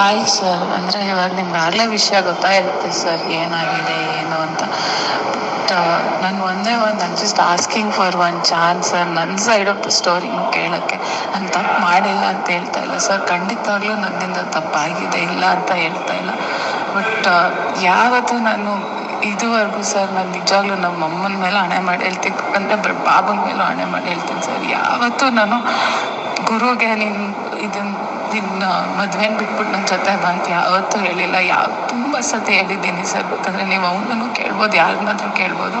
Hi sir ಅಂದರೆ ಇವಾಗ ನಿಮ್ಗೆ ಆಗಲೇ ವಿಷಯ ಗೊತ್ತಾಗಿರುತ್ತೆ ಸರ್ ಏನಾಗಿದೆ, ಏನು ಅಂತ. ಬಟ್ ನಾನು ಒಂದೇ ಒಂದು ನಾನು just asking for one chance sir ನನ್ನ ಸೈಡ್ ಆಫ್ ದ ಸ್ಟೋರಿ ಕೇಳೋಕ್ಕೆ. ನಾನು ತಪ್ಪು ಮಾಡಿಲ್ಲ ಅಂತ ಹೇಳ್ತಾ ಇಲ್ಲ ಸರ್ ಖಂಡಿತವಾಗ್ಲೂ ನನ್ನಿಂದ ತಪ್ಪಾಗಿದೆ, ಇಲ್ಲ ಅಂತ ಹೇಳ್ತಾ ಇಲ್ಲ. ಬಟ್ ಯಾವತ್ತೂ ನಾನು ಇದುವರೆಗೂ ಸರ್ ನಾನು ನಿಜವಾಗ್ಲೂ ನಮ್ಮ ಅಮ್ಮನ ಮೇಲೆ ಹಣೆ ಮಾಡಿ ಹೇಳ್ತೀನಿ. ಅಂದರೆ ಬಾಬನ ಮೇಲೂ ಹಣೆ ಮಾಡಿ ಹೇಳ್ತೀನಿ ಸರ್. ಯಾವತ್ತೂ ನಾನು ಗುರುಗೆ ನೀನು ಇದನ್ನ ನಿನ್ನ ಮದುವೆನ ಬಿಟ್ಬಿಟ್ಟು ನನ್ನ ಜೊತೆ ಬಂತ ಯಾವತ್ತೂ ಹೇಳಿಲ್ಲ. ಯಾವ ತುಂಬ ಸತಿ ಹೇಳಿದ್ದೀನಿ ಸರ್. ಬೇಕಂದರೆ ನೀವು ಅವನನ್ನು ಕೇಳ್ಬೋದು, ಯಾರನ್ನಾದ್ರೂ ಕೇಳ್ಬೋದು.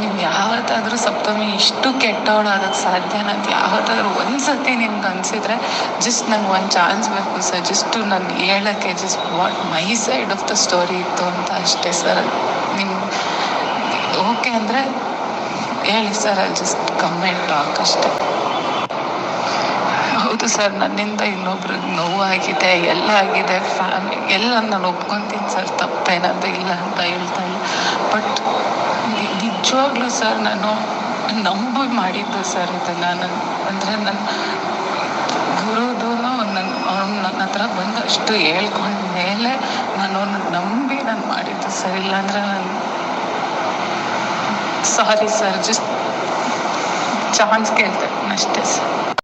ನಿಮ್ಗೆ ಯಾವತ್ತಾದರೂ ಸಪ್ತಮಿ ಇಷ್ಟು ಕೆಟ್ಟವಳಾಗಕ್ಕೆ ಸಾಧ್ಯನ ಅಂತ ಯಾವತ್ತಾದರೂ ಒಂದು ಸತಿ ನಿಮ್ಗೆ ಅನಿಸಿದ್ರೆ ಜಸ್ಟ್ ನಂಗೆ ಒಂದು ಚಾನ್ಸ್ ಬೇಕು ಸರ್ ಜಸ್ಟು ನಾನು ಹೇಳೋಕ್ಕೆ just what my side of the story ಇತ್ತು ಅಂತ ಅಷ್ಟೇ ಸರ್ ನಿಮ್ಮ ಓಕೆ ಅಂದರೆ ಹೇಳಿ ಸರ್ ಅಲ್ಲಿ ಜಸ್ಟ್ ಕಮೆಂಟ್ ಅಷ್ಟೇ. ಹೌದು ಸರ್ ನನ್ನಿಂದ ಇನ್ನೊಬ್ರಿಗೆ ನೋವಾಗಿದೆ, ಎಲ್ಲ ಆಗಿದೆ ಫ್ಯಾಮಿಲಿ ಎಲ್ಲ ನಾನು ಒಪ್ಕೊತೀನಿ ಸರ್ ತಪ್ಪೇನದು ಇಲ್ಲ ಅಂತ ಹೇಳ್ತಾ ಇಲ್ಲ. ಬಟ್ ನಿಜವಾಗ್ಲೂ ಸರ್, ನಾನು ನಂಬಿ ಮಾಡಿದ್ದು ಸರ್ ಇದನ್ನು ನಾನು, ಅಂದರೆ ನನ್ನ ಗುರುದು ನನ್ನ ನನ್ನ ಹತ್ರ ಬಂದು ಅಷ್ಟು ಹೇಳ್ಕೊಂಡ ಮೇಲೆ ನಾನು ಅವ್ನ ನಂಬಿ ನಾನು ಮಾಡಿದ್ದು ಸರ್, ಇಲ್ಲಾಂದರೆ ನಾನು ಸಾರಿ ಸರ್ ಜಸ್ಟ್ ಚಾನ್ಸ್ ಕೇಳ್ತೇನೆ ಅಷ್ಟೇ ಸರ್.